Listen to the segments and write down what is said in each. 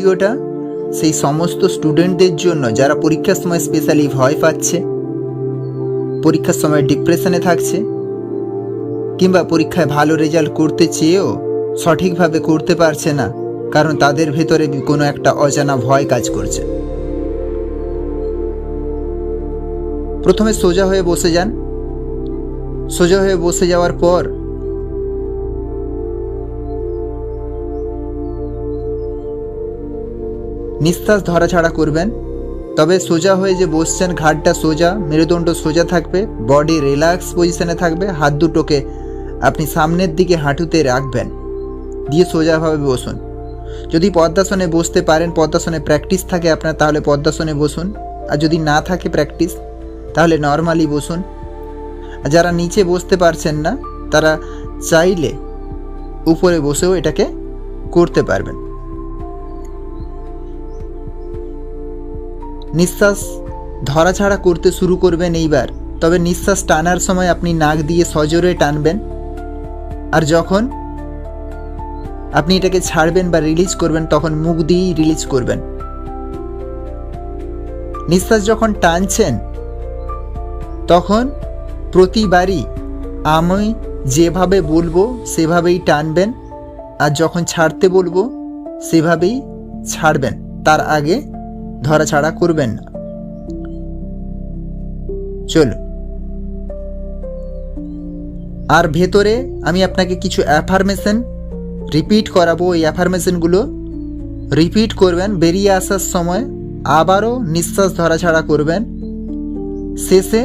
ভিডিওটা, সেই সমস্ত স্টুডেন্টদের জন্য যারা পরীক্ষার সময় স্পেশালি ভয় পাচ্ছে, পরীক্ষার সময় ডিপ্রেশনে থাকছে, কিংবা পরীক্ষায় ভালো রেজাল্ট করতে চেয়েও সঠিকভাবে করতে পারছে না, কারণ তাদের ভেতরে কোনো একটা অজানা ভয় কাজ করছে। প্রথমে সোজা হয়ে বসে যান। সোজা হয়ে বসে যাওয়ার পর নিঃশ্বাস ধরাছাড়া করবেন। তবে সোজা হয়ে যে বসছেন ঘাটটা সোজা, মেরুদণ্ড সোজা থাকবে, বডি রিল্যাক্স পজিশনে থাকবে, হাত দুটোকে আপনি সামনের দিকে হাঁটুতে রাখবেন। দিয়ে সোজাভাবে বসুন। যদি পদ্মাসনে বসতে পারেন, পদ্মাসনে প্র্যাকটিস থাকে আপনার, তাহলে পদ্মাসনে বসুন। আর যদি না থাকে প্র্যাকটিস, তাহলে নর্মালি বসুন। আর যারা নিচে বসতে পারছেন না, তারা চাইলে উপরে বসেও এটাকে করতে পারবেন। নিঃশ্বাস ধরাছাড়া করতে শুরু করবেন এইবার। তবে নিঃশ্বাস টানার সময় আপনি নাক দিয়ে সজোরে টানবেন। আর যখন আপনি এটাকে ছাড়বেন বা রিলিজ করবেন, তখন মুখ দিয়েই রিলিজ করবেন। নিঃশ্বাস যখন টানছেন, তখন প্রতিবারই আমি যেভাবে বলব, সেভাবেই টানবেন। আর যখন ছাড়তে বলব, সেভাবেই ছাড়বেন। তার আগে ধরাছাড়া করবেন না। চলুন আর ভেতরে আমি আপনাকে কিছু অ্যাফার্মেশন রিপিট করাবো। এই অ্যাফার্মেশনগুলো রিপিট করবেন, বেরিয়ে আসার সময় আবারও নিঃশ্বাস ধরাছাড়া করবেন। শেষে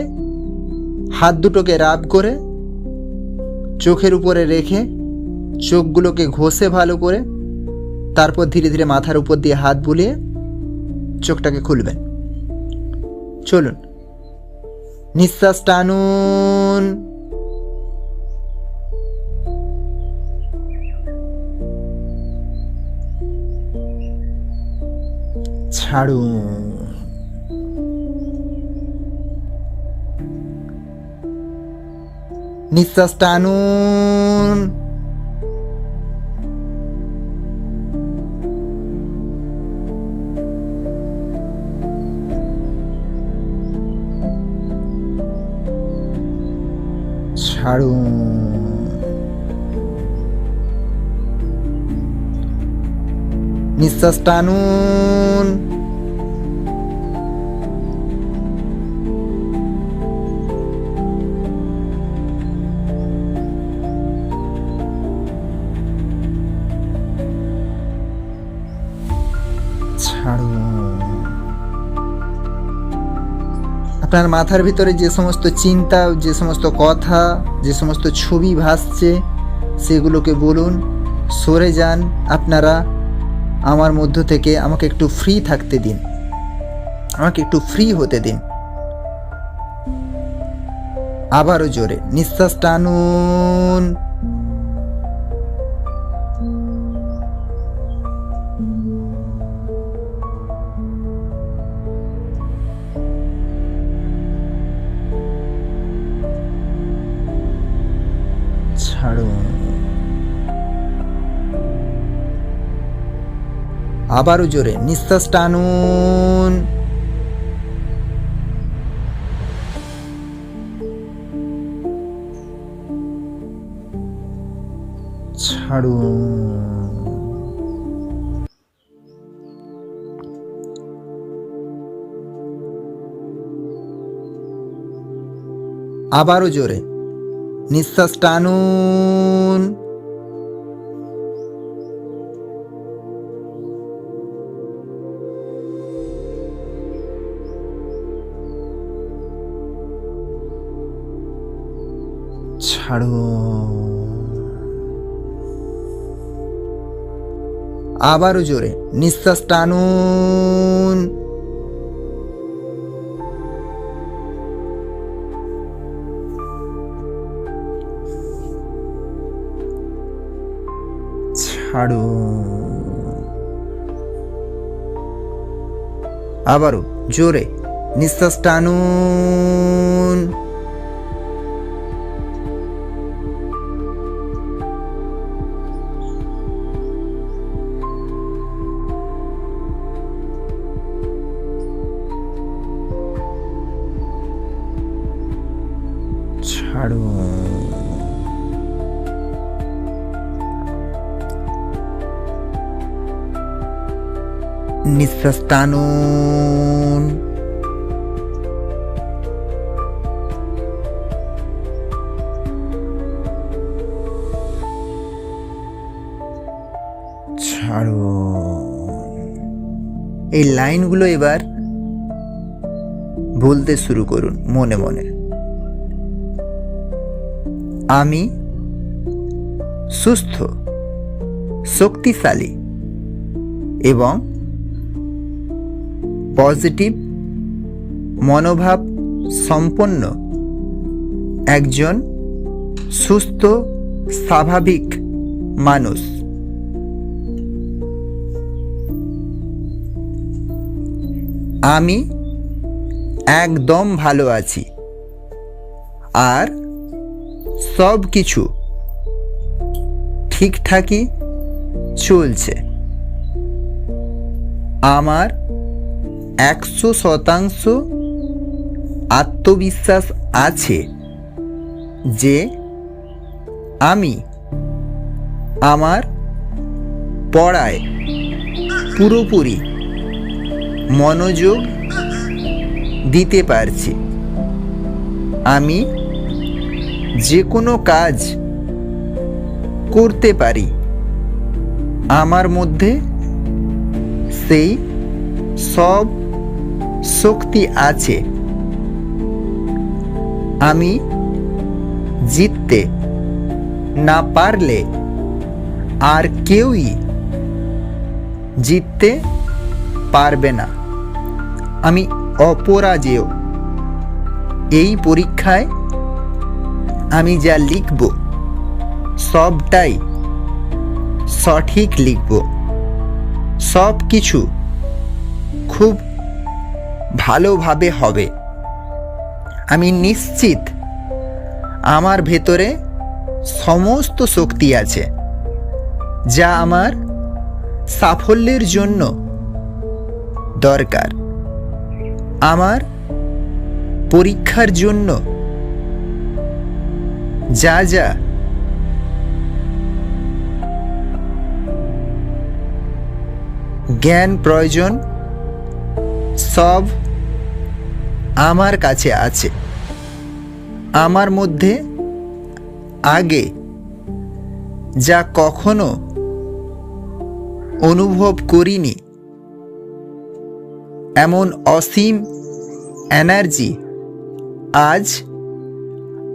হাত দুটোকে রাব করে চোখের উপরে রেখে চোখগুলোকে ঘষে ভালো করে, তারপর ধীরে ধীরে মাথার উপর দিয়ে হাত বুলিয়ে চোখটাকে খুলবেন চলুন। নিঃশ্বাস টানুন। ছাড়ুন। নিঃশ্বাস টানুন। ছাড়ুন নিঃশ্বাস টানুন আপনার মাথার ভিতরে যে সমস্ত চিন্তা, যে সমস্ত কথা, যে সমস্ত ছবি ভাসছে, সেগুলোকে বলুন, সরে যান আপনারা, আমার মধ্য থেকে আমাকে একটু ফ্রি থাকতে দিন। আমাকে একটু ফ্রি হতে দিন। আবারও জোরে, নিঃশ্বাস টানুন। আবারও জোরে নিঃশ্বাস টানুন। আবারও জোরে নিঃশ্বাস টানুন। ছাড়ুন আবারও জোরে নিঃশ্বাস টানুন। ছাড়ুন আবারও জোরে নিঃশ্বাস টানুন। ছাড়ুন নিঃশ্বাস টানুন এই লাইনগুলো এবার বলতে শুরু করুন মনে মনে। আমি সুস্থ, শক্তিশালী এবং পজিটিভ মনোভাব সম্পন্ন একজন সুস্থ, স্বাভাবিক মানুষ। আমি একদম ভালো আছি। আর সব কিছু ঠিকঠাকই চলছে। আমার একশো শতাংশ আত্মবিশ্বাস আছে যে আমি আমার পড়ায় পুরোপুরি মনোযোগ দিতে পারছি। আমি যে কোনো কাজ করতে পারি। আমার মধ্যে সেই সব শক্তি আছে। আমি জিততে না পারলে আর কেউই জিততে পারবে না। আমি অপরাজেয়। এই পরীক্ষায় আমি যা লিখব, সবটাই সঠিক লিখব। সব কিছু খুব ভালোভাবে হবে। আমি নিশ্চিত আমার ভেতরে সমস্ত শক্তি আছে, যা আমার সাফল্যের জন্য দরকার। আমার পরীক্ষার জন্য যা যা। জ্ঞান, প্রয়োজন, সব আমার কাছে আছে। আমার মধ্যে, আগে, যা কখনো অনুভব করিনি। এমন অসীম এনার্জি আজ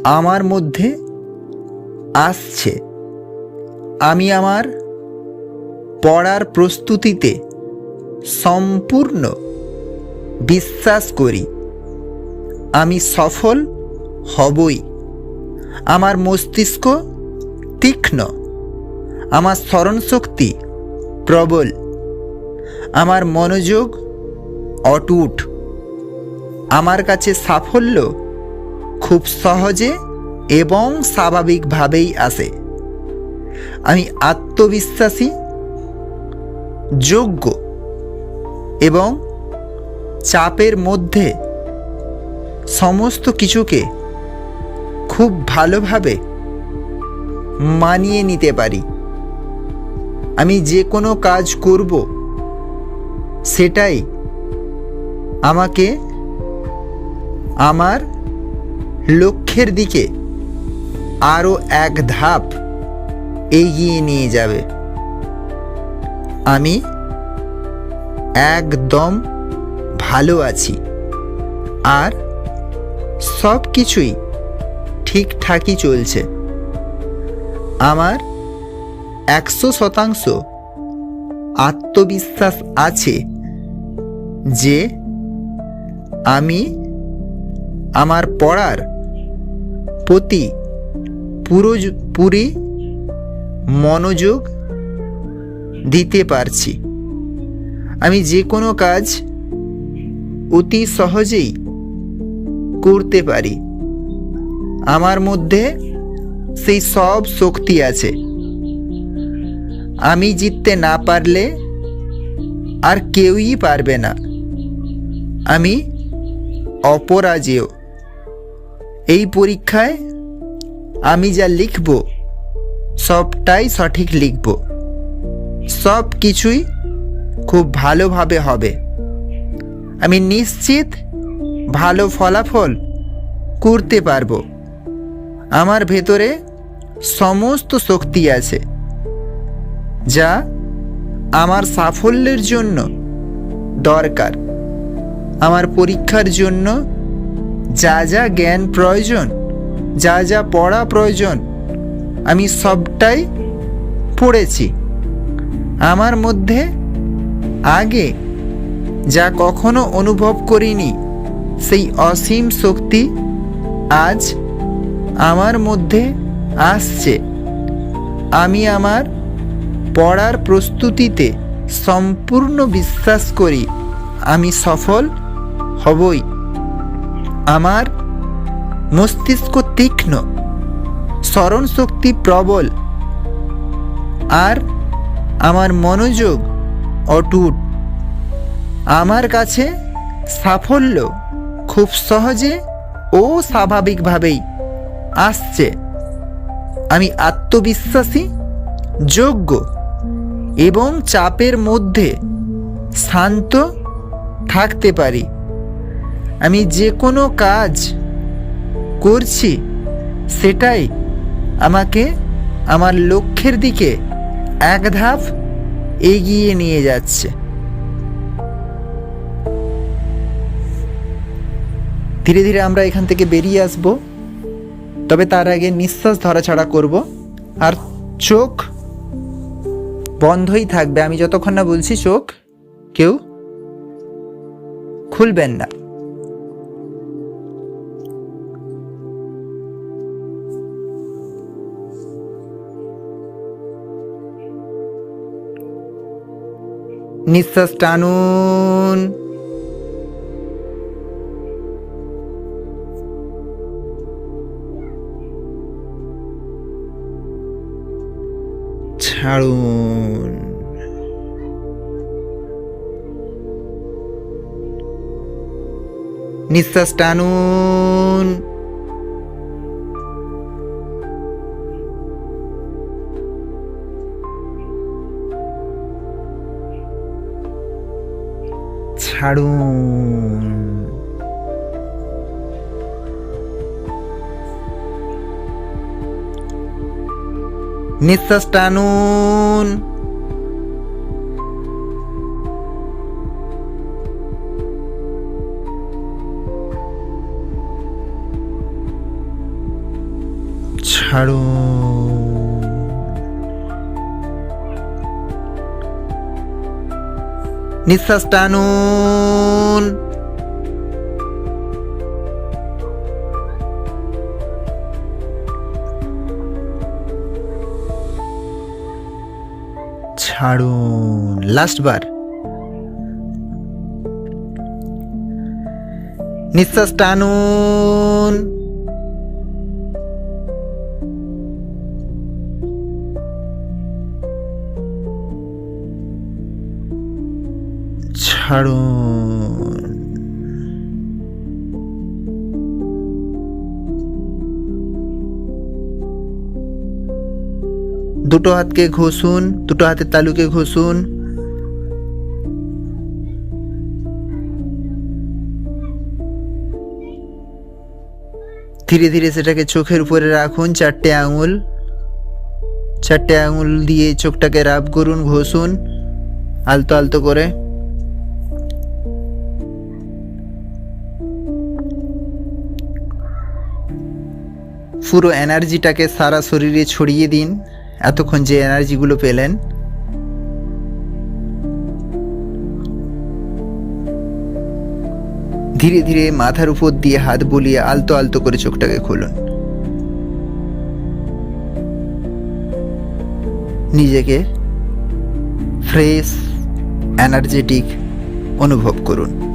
আমার মধ্যে আসছে। আমি আমার পড়ার প্রস্তুতিতে সম্পূর্ণ বিশ্বাস করি। আমি সফল হবই। আমার মস্তিষ্ক তীক্ষ্ণ। আমার স্মরণশক্তি প্রবল। আমার মনোযোগ অটুট। আমার কাছে সাফল্য খুব সহজে এবং স্বাভাবিকভাবেই আসে আমি আত্মবিশ্বাসী, যোগ্য এবং চাপের মধ্যে সমস্ত কিছুকে খুব ভালোভাবে মানিয়ে নিতে পারি। আমি যে কোনো কাজ করব, সেটাই আমাকে আমার লক্ষ্যের দিকে আরও এক ধাপ এগিয়ে নিয়ে যাবে। আমি একদম ভালো আছি আর সব কিছুই ঠিকঠাকই চলছে। আমার একশো শতাংশ আত্মবিশ্বাস আছে যে আমি আমার পড়ার প্রতি পুরো পুরি মনোযোগ দিতে পারছি। আমি যে কোনো কাজ অতি সহজেই করতে পারি। আমার মধ্যে সেই সব শক্তি আছে। আমি জিততে না পারলে আর কেউই পারবে না। আমি অপরাজেয়। এই পরীক্ষায় আমি যা লিখব, সবটাই সঠিক লিখব। সব কিছুই খুব ভালোভাবে হবে। আমি নিশ্চিত ভালো ফলাফল করতে পারব। আমার ভেতরে সমস্ত শক্তি আছে, যা আমার সাফল্যের জন্য দরকার। আমার পরীক্ষার জন্য যা যা জ্ঞান প্রয়োজন, যা যা পড়া প্রয়োজন, আমি সবটাই পড়েছি। আমার মধ্যে আগে যা কখনো অনুভব করিনি, সেই অসীম শক্তি আজ আমার মধ্যে আসছে। আমি আমার পড়ার প্রস্তুতিতে সম্পূর্ণ বিশ্বাস করি, আমি সফল হবই। আমার মস্তিষ্ক তীক্ষ্ণ স্মরণ শক্তি প্রবল, আর আমার মনোযোগ অটুট। আমার কাছে সাফল্য খুব সহজে ও স্বাভাবিকভাবেই আসছে। আমি আত্মবিশ্বাসী, যোগ্য এবং চাপের মধ্যে শান্ত থাকতে পারি। আমি যে কোনো কাজ করছি, সেটাই আমাকে আমার লক্ষ্যের দিকে এক ধাপ এগিয়ে নিয়ে যাচ্ছে। ধীরে ধীরে আমরা এখান থেকে বেরিয়ে আসব, তবে তার আগে নিঃশ্বাস ধরা ছাড়া করব, আর চোখ বন্ধই থাকবে। আমি যতক্ষণ না বলছি চোখ কেউ খুলবেন না। নিঃশ্বাস টানুন। ছাড়ুন। নিঃশ্বাস টানুন। ছাড়ুন। নিঃশ্বাস টানুন। ছাড়ুন। নিঃশ্বাস টানুন। ছাড়ুন লাস্ট বার নিঃশ্বাস টানুন। ছাড়ুন দুটো হাতকে ঘষুন, দুটো হাতের তালুকে ঘষুন। ধীরে ধীরে সেটাকে চোখের উপরে রাখুন, চারটে আঙুল। চারটে আঙুল দিয়ে চোখটাকে রাব করুন, ঘষুন, আলতো আলতো করে। পুরো এনার্জিটাকে সারা শরীরে ছড়িয়ে দিন। এতক্ষণ যে এনার্জিগুলো পেলেন। ধীরে ধীরে মাথার উপর দিয়ে হাত বুলিয়ে আলতো আলতো করে চোখটাকে খুলুন। নিজেকে ফ্রেশ, এনার্জেটিক অনুভব করুন।